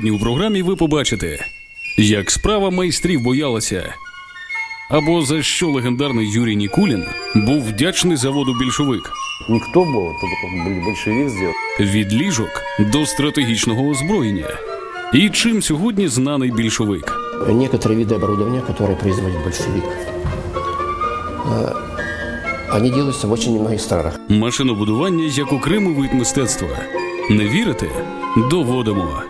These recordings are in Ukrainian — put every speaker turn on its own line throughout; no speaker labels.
Сьогодні у програмі ви побачите, як справа майстрів боялася, або за що легендарний Юрій Нікулін був вдячний заводу більшовик.
Никто был, только бл- большевик сделал.
від ліжок до стратегічного озброєння. І чим сьогодні знаний більшовик?
некоторые виды оборудования, которые производит большевик, э, они делаются в очень немногих странах.
Машинобудування як окремий вид мистецтва. Не вірите? Доводимо.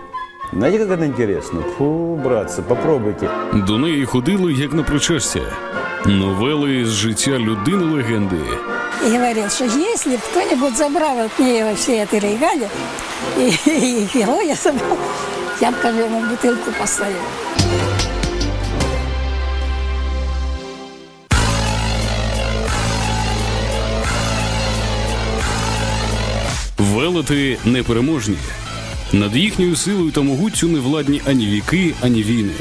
Знаете, как это интересно? Фу, братцы, попробуйте.
До неї ходили як на причастя. Новели з життя людини легенди.
И говорят, что если бы кто-нибудь забрал от нее во всей этой регале, и, и героя забрал, я бы, кажу, ему бутылку поставила.
Велети непереможні. Над їхньою силою та могуттю не владні ані віки, ані війни.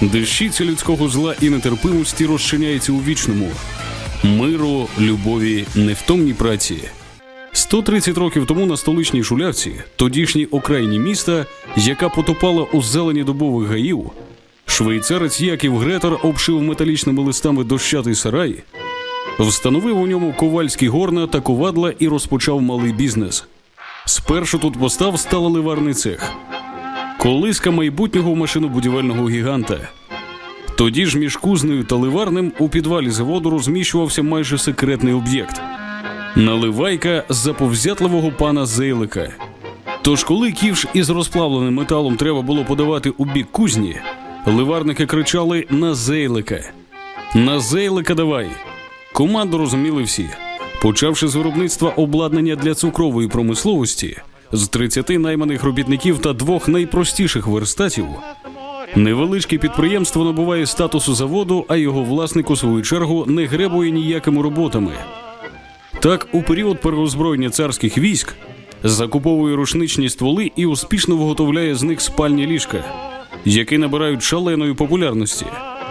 Дещиця людського зла і нетерпимості розчиняється у вічному миру, любові, невтомній праці. 130 років тому на столичній шулявці, тодішній окраїні міста, яка потопала у зелені дубових гаїв, швейцарець Яків Гретер обшив металічними листами дощатий сарай, встановив у ньому ковальські горна та ковадла і розпочав малий бізнес. Спершу тут постав сталеливарний цех, колиска майбутнього машинобудівельного гіганта. Тоді ж між кузнею та ливарним у підвалі заводу розміщувався майже секретний об'єкт наливайка заповзятливого пана Зейлика. Тож, коли ківш із розплавленим металом треба було подавати у бік кузні, ливарники кричали на Зейлика. На Зейлика давай. Команду розуміли всі. Почавши з виробництва обладнання для цукрової промисловості, з 30 найманих робітників та двох найпростіших верстатів, невеличке підприємство набуває статусу заводу, а його власник у свою чергу не гребує ніякими роботами. Так, у період переозброєння царських військ закуповує рушничні стволи і успішно виготовляє з них спальні ліжка, які набирають шаленої популярності.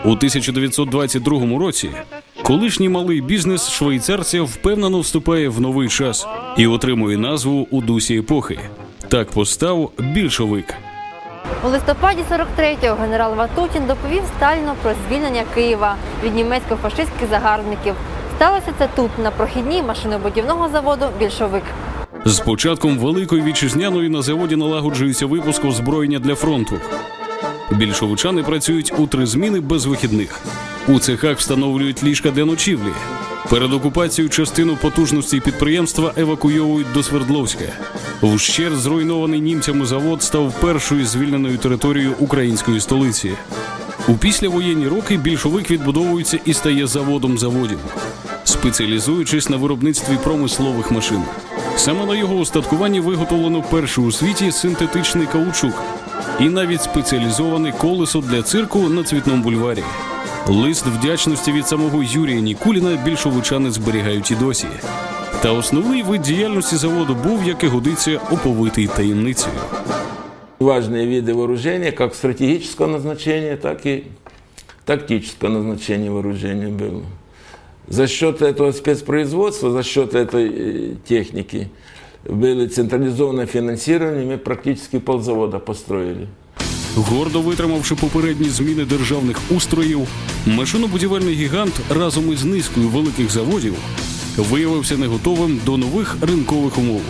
У 1922 році колишній малий бізнес швейцарця впевнено вступає в новий час і отримує назву у дусі епохи. Так постав більшовик.
У листопаді 43-го генерал Ватутін доповів Сталіну про звільнення Києва від німецько-фашистських загарбників. Сталося це тут, на прохідній машинобудівного заводу Більшовик.
З початком Великої вітчизняної на заводі налагоджується випуск озброєння для фронту. Більшовичани працюють у три зміни без вихідних. У цехах встановлюють ліжка для ночівлі. Перед окупацією частину потужностей підприємства евакуйовують до Свердловська. Вщер зруйнований німцями завод став першою звільненою територією української столиці. У післявоєнні роки більшовик відбудовується і стає заводом заводів, спеціалізуючись на виробництві промислових машин. Саме на його устаткуванні виготовлено перший у світі синтетичний каучук і навіть спеціалізоване колесо для цирку на цвітному бульварі. Лист вдячності від самого Юрія Нікуліна більшовичани зберігають і досі. Та основний вид діяльності заводу був, як і годиться, оповитий таємницею.
важные виды вооружения, как стратегического назначения, так и тактического назначения вооружения было. За счет этого спецпроизводства, за счет этой э, техники было централизованное финансирование, мы практически ползавода построили.
Гордо витримавши попередні зміни державних устроїв, машинобудівельний гігант разом із низкою великих заводів виявився не готовим до нових ринкових умов.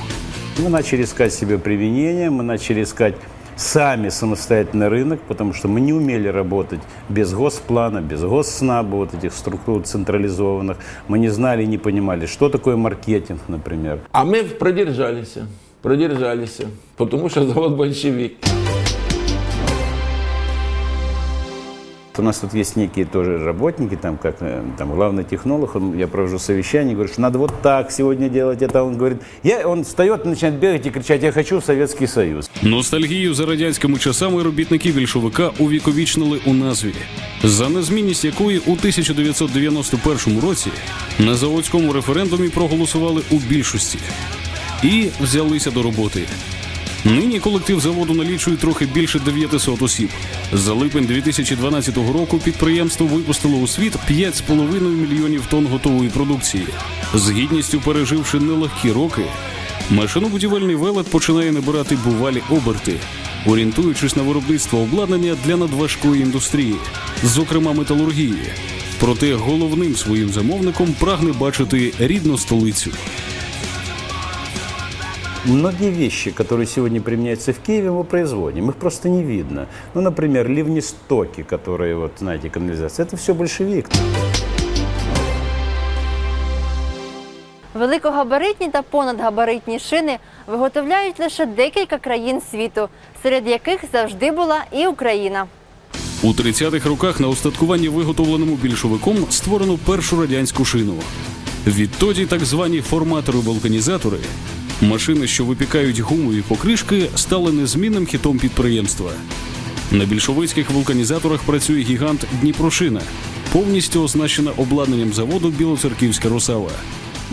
Мы начали искать себе применение, мы начали искать сами самостоятельный рынок, потому что мы не умели работать без госплана, без госснаба, вот этих структур централизованных. Мы не знали и не понимали, что такое маркетинг, например.
А мы продержались, продержались, потому что завод большевик.
У нас тут есть некие тоже работники, там, как э, там, главный технолог, он, я провожу совещание, говорю, что надо вот так сегодня делать это. Он говорит, я, он встает и начинает бегать и кричать, я хочу в Советский Союз.
Ностальгію за радянськими часами робітники більшовика увіковічнили у назві, за незмінність якої у 1991 році на заводському референдумі проголосували у більшості і взялися до роботи. Нині колектив заводу налічує трохи більше 900 осіб. За липень 2012 року підприємство випустило у світ 5,5 мільйонів тонн готової продукції. З гідністю переживши нелегкі роки, машинобудівельний велет починає набирати бувалі оберти. орієнтуючись на виробництво обладнання для надважкої індустрії, зокрема металургії. Проте головним своїм замовником прагне бачити рідну столицю.
Многие вещи, которые сегодня применяются в Киеве, мы производим. Их просто не видно. Ну, например, ливнестоки, которые, вот, знаете, канализация. Это все большевик.
Великогабаритні та понадгабаритні шини виготовляють лише декілька країн світу, серед яких завжди була і Україна.
У 30-х роках на устаткуванні, виготовленому більшовиком, створено першу радянську шину. Відтоді так звані форматори-вулканізатори, машини, що випікають гумові покришки, стали незмінним хітом підприємства. На більшовицьких вулканізаторах працює гігант Дніпрошина, повністю оснащена обладнанням заводу Білоцерківська Русава.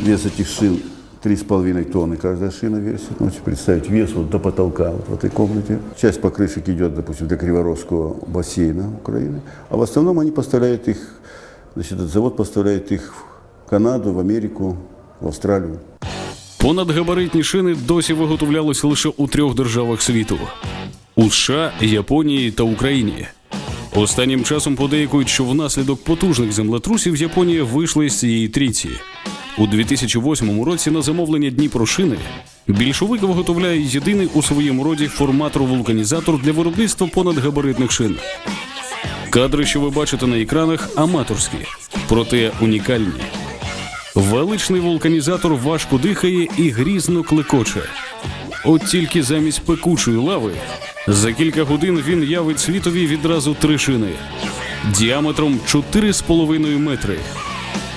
Вес этих шин 3,5 тонны каждая шина весит. Можете представить вес вот до потолка вот в этой комнате. Часть покрышек идет, допустим, для Криворожского бассейна Украины. А в основном они поставляют их, значит, этот завод поставляет их в Канаду, в Америку, в Австралию.
Понадгабаритні шини досі виготовлялися лише у трьох державах світу: у США, Японії та Україні. Останнім часом подейкують, що внаслідок потужних землетрусів Японія вийшла із цієї трійці. У 2008 році на замовлення Дніпрошини більшовик виготовляє єдиний у своєму роді форматор-вулканізатор для виробництва понадгабаритних шин. Кадри, що ви бачите на екранах, аматорські, проте унікальні. Величний вулканізатор важко дихає і грізно клекоче. От тільки замість пекучої лави за кілька годин він явить світові відразу три шини діаметром 4,5 метри.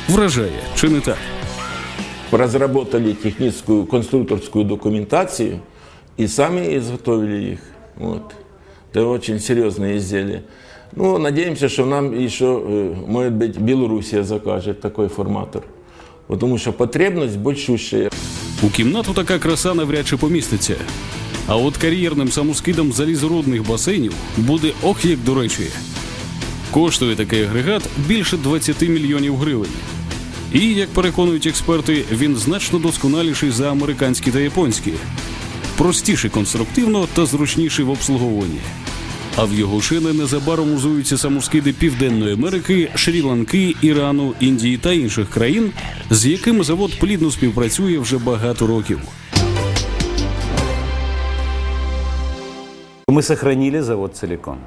Вражає, чи не так?
разработали техническую конструкторскую документацию и сами изготовили их. Вот. Это очень серьезные изделия. Ну, надеемся, что нам еще, э, может быть, Белоруссия закажет такой форматор. Потому что потребность большущая.
У кімнату така краса навряд чи поміститься. А от кар'єрним самоскидом залізорудних басейнів буде ох як до речі. Коштує такий агрегат більше 20 мільйонів гривень. І, як переконують експерти, він значно досконаліший за американські та японські, простіший конструктивно та зручніший в обслуговуванні. А в його шини незабаром узуються самоскиди Південної Америки, Шрі-Ланки, Ірану, Індії та інших країн, з якими завод плідно співпрацює вже багато років.
Мы сохранили завод целиком.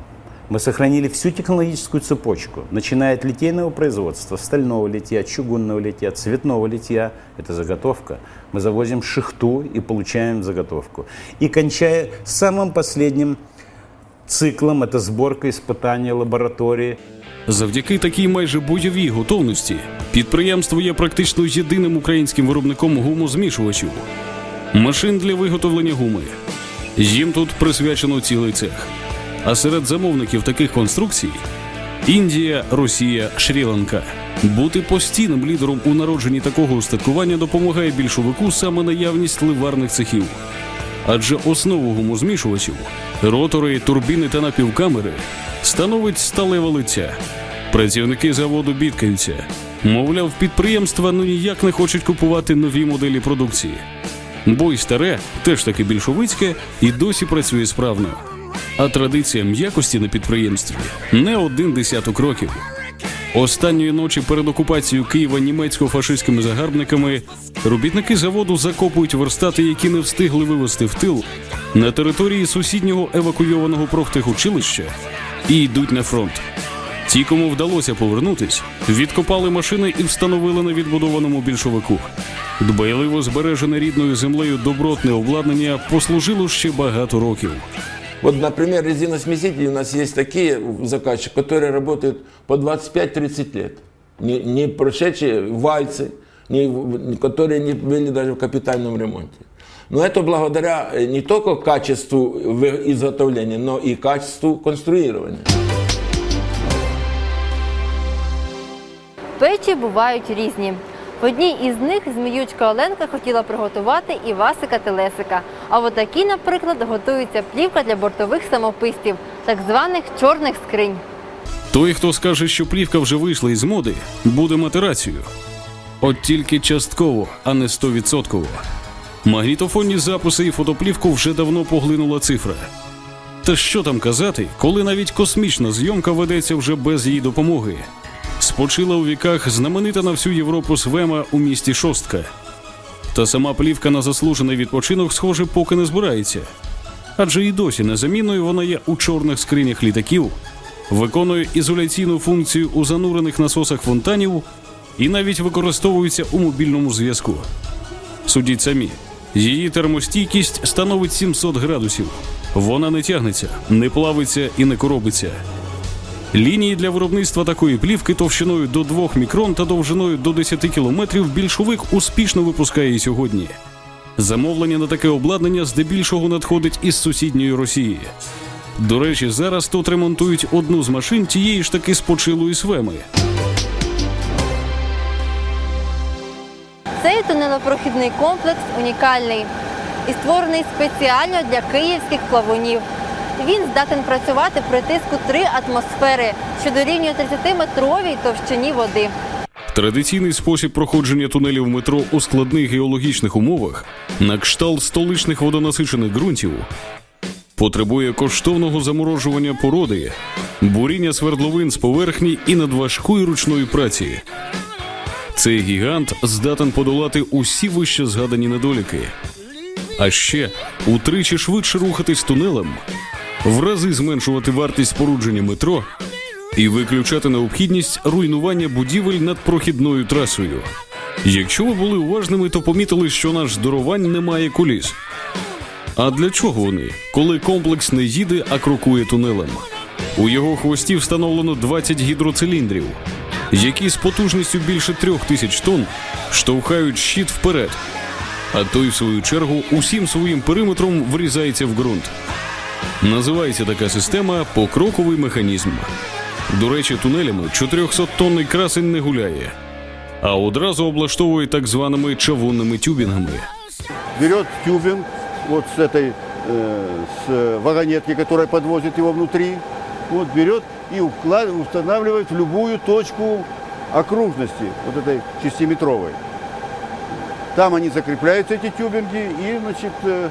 Мы сохранили всю технологическую цепочку, начиная от литейного производства, стального литья, чугунного литья, цветного литья. Это заготовка. Мы завозим шихту и получаем заготовку. И кончая самым последним циклом, это сборка, испытания, лаборатории.
Завдяки такій майже бойовій готовності підприємство є практично єдиним українським виробником гумозмішувачів, машин для виготовлення гуми. Їм тут присвячено цілий цех. А серед замовників таких конструкцій Індія, Росія, Шрі-Ланка. Бути постійним лідером у народженні такого устаткування допомагає більшовику саме наявність ливарних цехів. Адже основу гумозмішувачів, ротори, турбіни та напівкамери становить сталева лиця. Працівники заводу бідкаються. Мовляв, підприємства ну ніяк не хочуть купувати нові моделі продукції. Бо й старе, теж таки більшовицьке, і досі працює справно. А традиція м'якості на підприємстві не один десяток років. Останньої ночі перед окупацією Києва німецько-фашистськими загарбниками робітники заводу закопують верстати, які не встигли вивезти в тил на території сусіднього евакуйованого профтехучилища і йдуть на фронт. Ті, кому вдалося повернутись, відкопали машини і встановили на відбудованому більшовику. Дбайливо збережене рідною землею добротне обладнання послужило ще багато років.
Вот, например, резиносмесители у нас есть такие заказчики, которые работают по 25-30 лет. Не, не прошедшие вальцы, не, в- которые не были даже в капитальном ремонте. Но это благодаря э, не только качеству в- изготовления, но и качеству конструирования.
Печі бувають різні. В одній із них зміючка Оленка хотіла приготувати Івасика Телесика. а в отакій, наприклад, готується плівка для бортових самописців, так званих чорних скринь.
Той, хто скаже, що плівка вже вийшла із моди, буде мати рацію. От тільки частково, а не стовідсотково. Магнітофонні записи і фотоплівку вже давно поглинула цифра. Та що там казати, коли навіть космічна зйомка ведеться вже без її допомоги. Спочила у віках знаменита на всю Європу свема у місті Шостка. Та сама плівка на заслужений відпочинок, схоже, поки не збирається. Адже і досі незамінною вона є у чорних скринях літаків, виконує ізоляційну функцію у занурених насосах фонтанів і навіть використовується у мобільному зв'язку. Судіть самі, її термостійкість становить 700 градусів. Вона не тягнеться, не плавиться і не коробиться. Лінії для виробництва такої плівки товщиною до 2 мікрон та довжиною до 10 кілометрів більшовик успішно випускає і сьогодні. Замовлення на таке обладнання здебільшого надходить із сусідньої Росії. До речі, зараз тут ремонтують одну з машин тієї ж таки спочилої свеми.
Цей тунелопрохідний комплекс унікальний і створений спеціально для київських плавунів. Він здатен працювати при тиску 3 атмосфери, що дорівнює 30-метровій товщині води.
Традиційний спосіб проходження тунелів метро у складних геологічних умовах на кшталт столичних водонасичених ґрунтів потребує коштовного заморожування породи, буріння свердловин з поверхні і надважкої ручної праці. Цей гігант здатен подолати усі вище згадані недоліки, а ще утричі швидше рухатись тунелем, в рази зменшувати вартість спорудження метро і виключати необхідність руйнування будівель над прохідною трасою. Якщо ви були уважними, то помітили, що наш здоровань не має куліс. А для чого вони, коли комплекс не їде, а крокує тунелем? У його хвості встановлено 20 гідроциліндрів, які з потужністю більше трьох тисяч тонн штовхають щит вперед, а той, в свою чергу, усім своїм периметром врізається в ґрунт. Називається така система покроковий механізм. До речі, тунелями 400-тонний красень не гуляє, а одразу облаштовує так званими чавунними тюбінгами.
берет тюбинг вот с этой э, с вагонетки, которая подвозит его внутри, вот берет и уклад- устанавливает в любую точку окружности вот этой шестиметровой. Там они закрепляются, эти тюбинги, и, значит, э,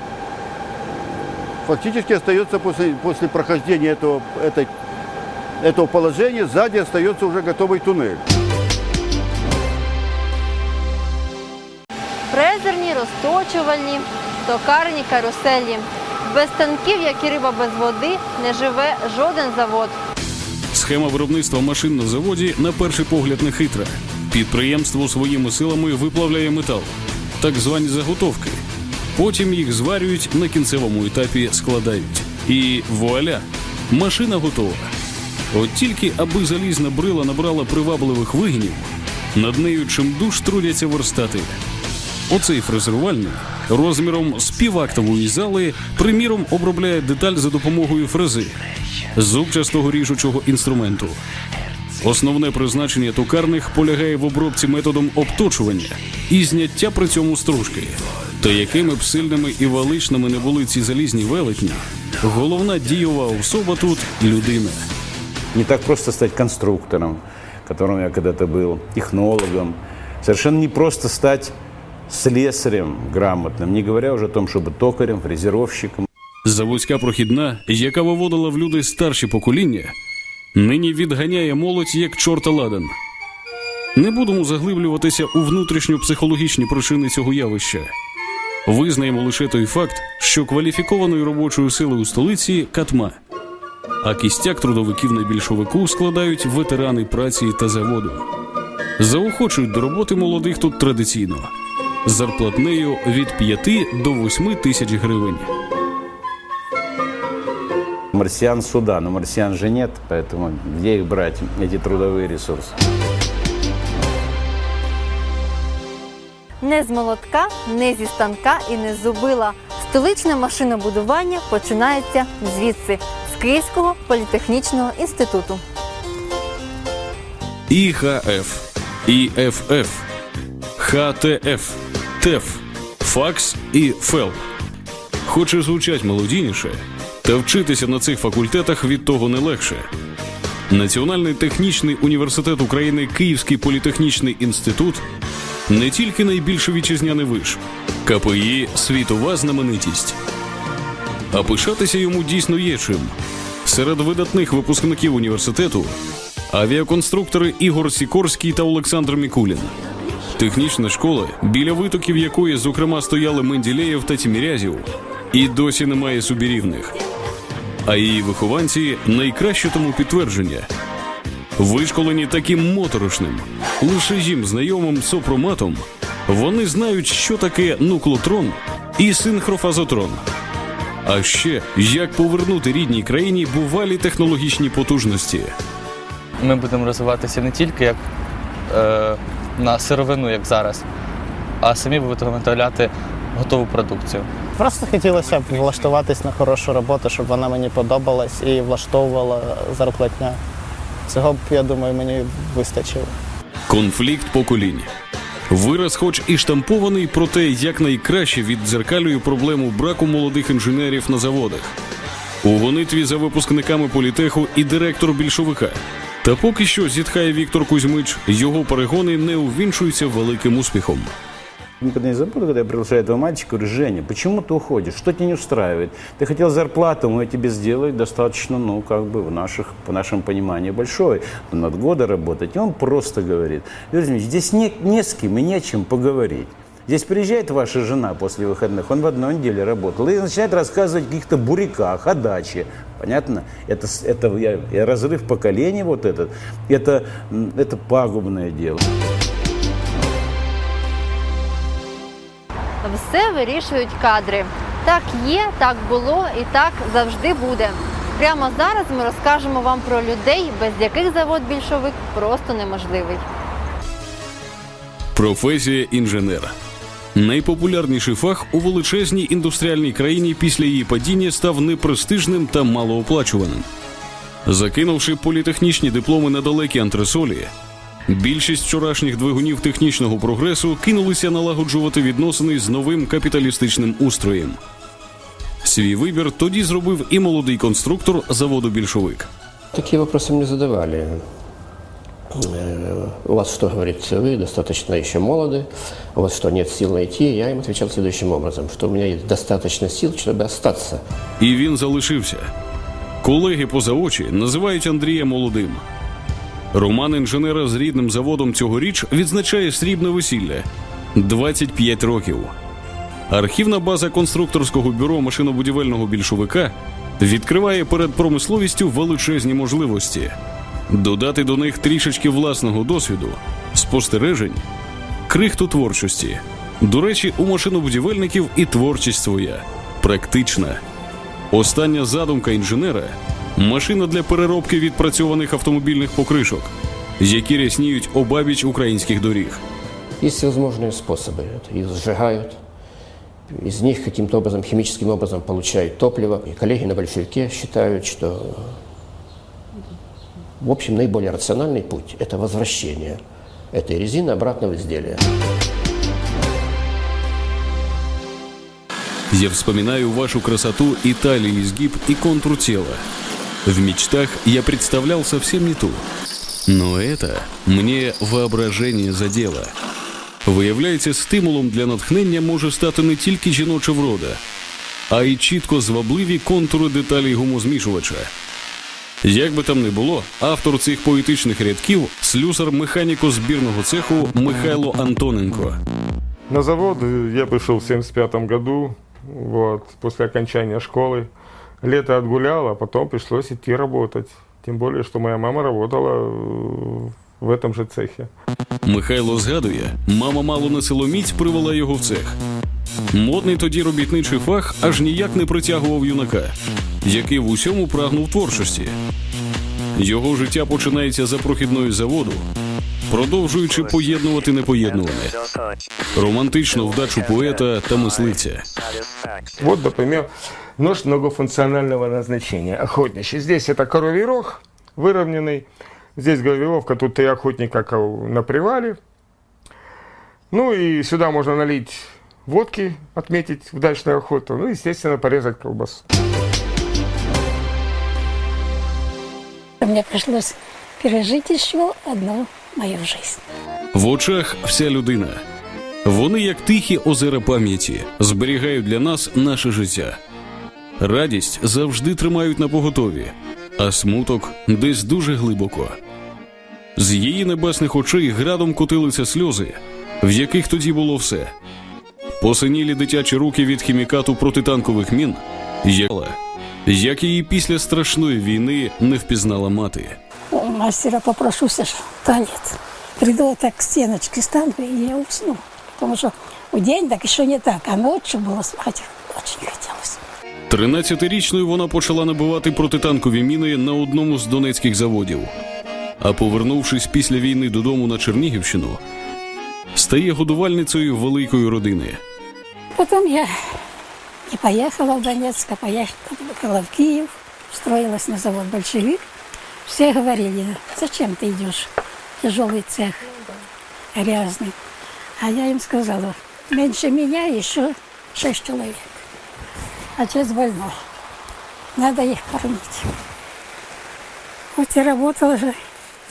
фактически остается после, после прохождения этого, этой, этого положения, сзади остается уже готовый туннель.
Фрезерні, розточувальні, токарні, каруселі. Без танків, як і риба без води, не живе жоден завод.
Схема виробництва машин на заводі на перший погляд не хитра. Підприємство своїми силами виплавляє метал, так звані заготовки. Потім їх зварюють на кінцевому етапі складають. І вуаля! Машина готова. От тільки аби залізна брила набрала привабливих вигинів, над нею чимдуж трудяться верстати. Оцей фрезерувальний розміром з півактової зали, приміром, обробляє деталь за допомогою фрези зубчастого ріжучого інструменту. Основне призначення токарних полягає в обробці методом обточування і зняття при цьому стружки. Та якими б сильними і величними не були ці залізні велетні, головна дієва особа тут людина.
Не так просто стать конструктором, которым я когда-то был, технологом. Совершенно не просто стать слесарем грамотным, не говоря уже о том, чтобы токарем, фрезеровщиком.
Заводська прохідна, яка виводила в люди старші покоління, нині відганяє молодь як чорта ладан. Не будемо заглиблюватися у внутрішньо-психологічні причини цього явища. Визнаємо лише той факт, що кваліфікованої робочої сили у столиці катма, а кістяк трудовиків на більшовику складають ветерани праці та заводу. Заохочують до роботи молодих тут традиційно з зарплатнею від 5 до 8 тисяч гривень.
Марсиан суда, но марсиан же нет, поэтому где их брать, эти трудовые ресурсы?
Не з молотка, не зі станка і не з зубила. Столичне машинобудування починається звідси, з Київського політехнічного інституту.
ІХФ, ІФФ, ХТФ, ТЕФ, ФАКС і ФЕЛ. Хоч звучать мелодійніше, та вчитися на цих факультетах від того не легше. Національний технічний університет України Київський політехнічний інститут не тільки найбільший вітчизняний виш, КПІ світова знаменитість. А пишатися йому дійсно є чим. Серед видатних випускників університету авіаконструктори Ігор Сікорський та Олександр Мікулін. Технічна школа, біля витоків якої, зокрема, стояли Менділеєв та Тімірязів, і досі немає собі рівних. А її вихованці найкраще тому підтвердження. Вишколені таким моторошним, лише їм знайомим сопроматом, вони знають, що таке нуклотрон і синхрофазотрон. А ще як повернути рідній країні бувалі технологічні потужності.
ми будемо розвиватися не тільки як е, на сировину, як зараз, а самі будемо виготовляти готову продукцію.
Просто хотілося б влаштуватись на хорошу роботу, щоб вона мені подобалась і влаштовувала зарплатня. Цього б, я думаю, мені вистачило.
Конфлікт поколінь. Вираз, хоч і штампований, проте якнайкраще віддзеркалює проблему браку молодих інженерів на заводах. У гонитві за випускниками політеху і директор більшовика. Та поки що зітхає Віктор Кузьмич, його перегони не увінчуються великим успіхом.
Никогда не забуду, когда я приглашаю этого мальчика, говорю, Женя, почему ты уходишь? Что тебя не устраивает? Ты хотел зарплату, мы тебе сделали достаточно, ну, как бы в наших, по нашему пониманию, большой. Надо года работать. И он просто говорит, Юрий здесь не, не с кем и не поговорить. Здесь приезжает ваша жена после выходных, он в одной неделе работал, и начинает рассказывать о каких-то буряках, о даче. Понятно? Это, это я, я разрыв поколений вот этот, это, это пагубное дело.
Все вирішують кадри. Так є, так було і так завжди буде. Прямо зараз ми розкажемо вам про людей, без яких завод більшовик просто неможливий.
Професія інженер. Найпопулярніший фах у величезній індустріальній країні після її падіння став непрестижним та малооплачуваним. Закинувши політехнічні дипломи на далекі антресолі, більшість вчорашніх двигунів технічного прогресу кинулися налагоджувати відносини з новим капіталістичним устроєм. Свій вибір тоді зробив і молодий конструктор заводу більшовик.
Такие вопросы мне задавали. Э, У вас что, говорит, вы достаточно еще молоды, у вас что, нет сил найти? Я им отвечал следующим образом, что у меня есть достаточно сил, чтобы остаться.
І він залишився. Колеги поза очі називають Андрія молодим. Роман інженера з рідним заводом цьогоріч відзначає срібне весілля 25 років. Архівна база конструкторського бюро машинобудівельного більшовика відкриває перед промисловістю величезні можливості. Додати до них трішечки власного досвіду, спостережень, крихту творчості. До речі, у машинобудівельників і творчість своя, практична. Остання задумка інженера машина для переробки відпрацьованих автомобільних покришок, які рясніють обабіч українських доріг.
Есть всевозможные способы. Это Их сжигают, из них каким-то образом, химическим образом получают топливо. И коллеги на большевике считают, что, в общем, наиболее рациональный путь – это возвращение этой резины обратно в изделие.
Я вспоминаю вашу красоту и талии изгиб, и контур тела. В мечтах я представлял совсем не ту. Но это мне воображення задело. Виявляється, стимулом для натхнення може стати не тільки жіноча врода, а й чітко звабливі контури деталей гумозмішувача. Як би там не було, автор цих поетичних рядків слюсар механіко збірного цеху Михайло Антоненко.
На завод э, я пришел в 75 году, вот, после окончания школы. Лето отгулял, а потом пришлось идти работать. Тем более, что моя мама работала э, в этом же цехе.
Михайло згадує, мама мало не силоміць привела його в цех. Модний тоді робітничий фах аж ніяк не притягував юнака, який в усьому прагнув творчості. Його життя починається за прохідною заводу, продовжуючи поєднувати непоєднуване, романтичну вдачу поета та мисливця.
Вот, например, нож многофункционального назначения, охотничий. Здесь это коровий рог выровненный, здесь головоловка, тут три охотника на привале. Ну и сюда можно налить водки, отметить удачную охоту, ну и, естественно, порезать колбасу.
Мне пришлось пережить еще одну мою жизнь.
В очах вся людина. Вони, як тихі озера пам'яті, зберігають для нас наше життя. Радість завжди тримають на поготові, а смуток десь дуже глибоко. З її небесних очей градом котилися сльози, в яких тоді було все. Посинілі дитячі руки від хімікату протитанкових мін, як, її після страшної війни не впізнала мати.
У мастера попрошуся ж в туалет. Приду так к стеночке стану, и я усну. Потому что в день так еще не так, а ночью было спать очень хотелось.
13-річною вона почала набивати протитанкові міни на одному з донецьких заводів. А повернувшись після війни додому на Чернігівщину, стає годувальницею великої родини.
Потом я не поехала в Донецк, а поехала в Киев, устроилась на завод «Большевик». Все говорили, зачем ты идешь в тяжелый цех, грязный. А я им сказала, меньше меня еще шесть человек. Отец больной. Надо их кормить. Вот и работала же.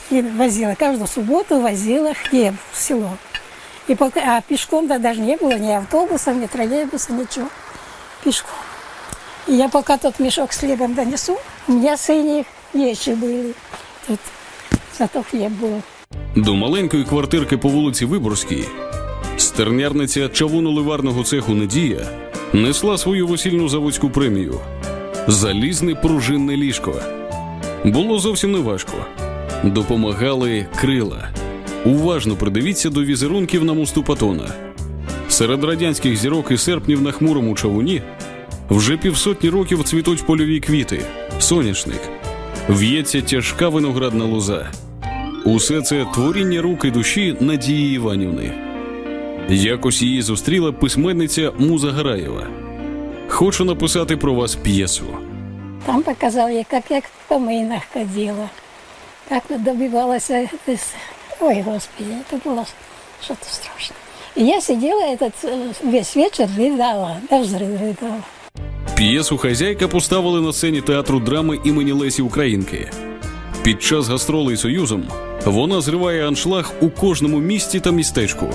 И возила, каждую субботу возила хлеб в село. И пока, а пешком да даже не было ни автобуса, ни троллейбуса, ничего. Пешком. И я пока тот мешок с хлебом донесу, у меня сыне вещи были. Тут зато хлеб был.
До маленької квартирки по вулиці Виборській стернярниця чавуно-ливарного цеху Надія несла свою весільну заводську премію залізне пружинне ліжко. Було зовсім не важко. Допомагали крила. Уважно придивіться до візерунків на мосту Патона. Серед радянських зірок і серпнів на хмурому чавуні вже півсотні років цвітуть польові квіти, соняшник, в'ється тяжка виноградна лоза. Усе це творіння рук і душі Надії Іванівни. Якось її зустріла письменниця Муза Гараєва. Хочу написати про вас п'єсу.
Там показал я, как я по мынах ходила, как добивалась. этой с- Ой, Господи, это было что-то страшное. И я сидела этот э, весь вечер, рыдала, даже рыдала.
П'єсу хазяйка поставили на сцені театру драми імені Лесі Українки. Під час гастролей Союзом вона зриває аншлаг у кожному місті та містечку.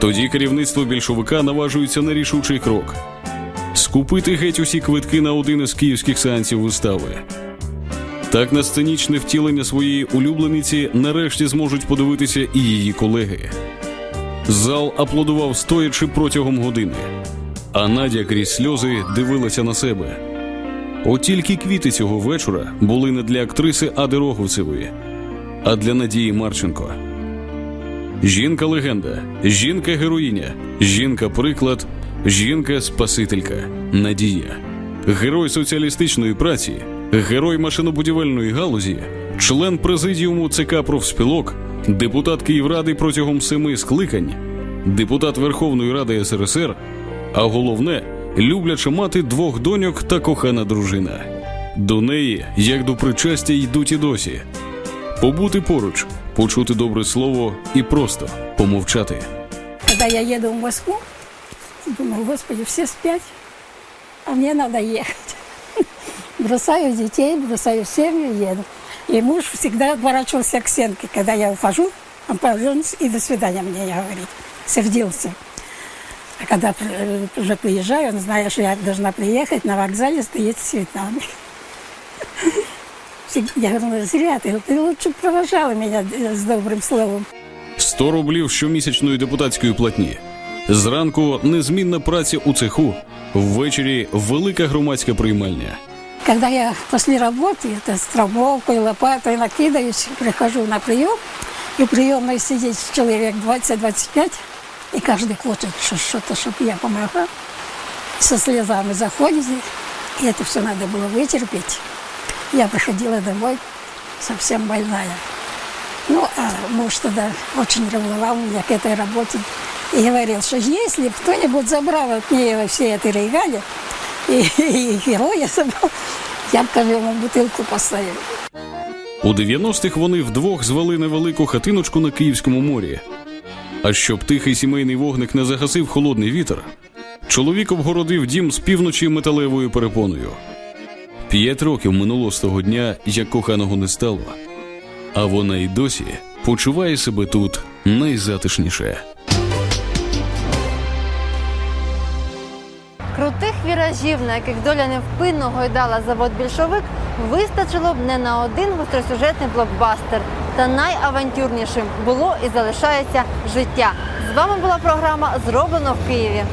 Тоді керівництво більшовика наважується на рішучий крок скупити геть усі квитки на один із київських сеансів вистави. Так на сценічне втілення своєї улюблениці нарешті зможуть подивитися і її колеги. Зал аплодував стоячи протягом години. А Надя крізь сльози дивилася на себе. От тільки квіти цього вечора були не для актриси Ади Роговцевої, а для Надії Марченко. Жінка легенда, жінка героїня, жінка приклад, жінка спасителька, Надія, герой соціалістичної праці, герой машинобудівельної галузі, член президіуму ЦК профспілок, депутат Київради протягом семи скликань, депутат Верховної Ради СРСР, а головне любляча мати двох доньок та кохана дружина. До неї, як до причастя, йдуть і досі. Побути поруч, почути добре слово і просто помовчати.
Когда я еду в Москву, думаю, Господи, все спят, а мне надо ехать. Бросаю детей, бросаю семью, еду. И муж всегда отворачивался к стенке, когда я ухожу, он повернулся и до свидания мне говорит. Сердился. А когда э, уже приезжаю, он знает, что я должна приехать, на вокзале стоит с цветами. Я говорю, зря ты, ты лучше провожала меня э, с добрым словом.
100 рублів щомісячної депутатської платні. Зранку незмінна праця у цеху, ввечері велика громадська приймальня.
Когда я после работы это с травмовкой, лопатой накидаюсь, прихожу на прием, и в приемной сидит человек 20-25, и каждый хочет что- что-то, чтобы я помогла. И со слезами заходите, и это все надо было вытерпеть. Я приходила домой совсем больная. Ну, а муж тогда очень ревновал меня к этой работе и говорил, что если бы кто-нибудь забрал от нее все этой регалии, и, и героя забрал, я б, каже, ему бутылку поставила.
У 90-х вони вдвох звели невелику хатиночку на Київському морі. А щоб тихий сімейний вогник не загасив холодний вітер, чоловік обгородив дім з півночі металевою перепоною. П'ять років минуло з того дня, як коханого не стало. А вона й досі почуває себе тут найзатишніше.
Крутих віражів, на яких доля невпинно гойдала завод більшовик, вистачило б не на один гостросюжетний блокбастер. Та найавантюрнішим було і залишається життя. З вами була програма Зроблено в Києві.